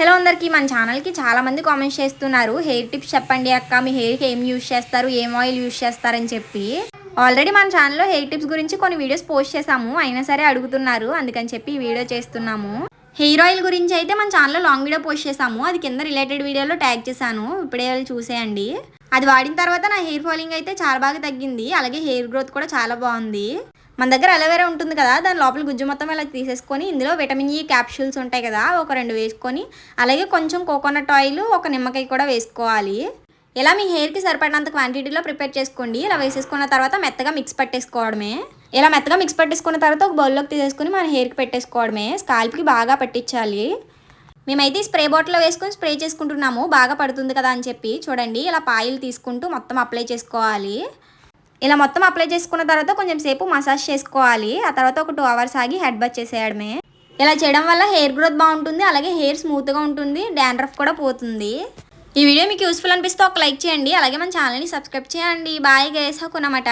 Hello అందరికీ మన ఛానల్కి చాలా మంది కామెంట్స్ చేస్తున్నారు. హెయిర్ టిప్స్ చెప్పండి అక్క మీ హెయిర్కి ఏం యూస్ చేస్తారు ఏం ఆయిల్ యూస్ చేస్తారని చెప్పి. ఆల్రెడీ మన ఛానల్లో హెయిర్ టిప్స్ గురించి కొన్ని వీడియోస్ పోస్ట్ చేసాము అయినా సరే అడుగుతున్నారు. అందుకని చెప్పి ఈ వీడియో చేస్తున్నాము. హెయిర్ ఆయిల్ గురించి అయితే మన ఛానల్లో లాంగ్ వీడియో పోస్ట్ చేసాము అది కింద రిలేటెడ్ వీడియోలో ట్యాగ్ చేశాను. ఇప్పుడే చూసేయండి. అది వాడిన తర్వాత నా హెయిర్ ఫాలింగ్ అయితే చాలా బాగా తగ్గింది. అలాగే హెయిర్ గ్రోత్ కూడా చాలా బాగుంది. మన దగ్గర అలోవెరా ఉంటుంది కదా దాని లోపల గుజ్జు మొత్తం ఇలా తీసేసుకొని ఇందులో విటమిన్ ఈ క్యాప్సూల్స్ ఉంటాయి కదా ఒక రెండు వేసుకొని అలాగే కొంచెం కోకోనట్ ఆయిల్ ఒక నిమ్మకాయ కూడా వేసుకోవాలి. ఇలా మీ హెయిర్కి సరిపడినంత క్వాంటిటీలో ప్రిపేర్ చేసుకోండి. ఇలా వేసేసుకున్న తర్వాత మెత్తగా మిక్స్ పట్టేసుకోవడమే. ఇలా మెత్తగా మిక్స్ పట్టేసుకున్న తర్వాత ఒక బౌల్లోకి తీసేసుకుని మన హెయిర్కి పెట్టేసుకోవడమే. స్కాల్ప్కి బాగా పట్టించాలి. మేమైతే స్ప్రే బాటిల్లో వేసుకొని స్ప్రే చేసుకుంటున్నాము. బాగా పడుతుంది కదా అని చెప్పి. చూడండి ఇలా పాయిల్ తీసుకుంటూ మొత్తం అప్లై చేసుకోవాలి. ఇలా మొత్తం అప్లై చేసుకున్న తర్వాత కొంచెం సేపు మసాజ్ చేసుకోవాలి. ఆ తర్వాత ఒక టూ అవర్స్ ఆగి హెడ్ బచ్ చేసేయడమే. ఇలా చేయడం వల్ల హెయిర్ గ్రోత్ బాగుంటుంది. అలాగే హెయిర్ స్మూత్గా ఉంటుంది. డాండ్రఫ్ కూడా పోతుంది. ఈ వీడియో మీకు యూస్ఫుల్ అనిపిస్తే ఒక లైక్ చేయండి. అలాగే మన ఛానల్ని సబ్స్క్రైబ్ చేయండి. Bye gas హకునమాట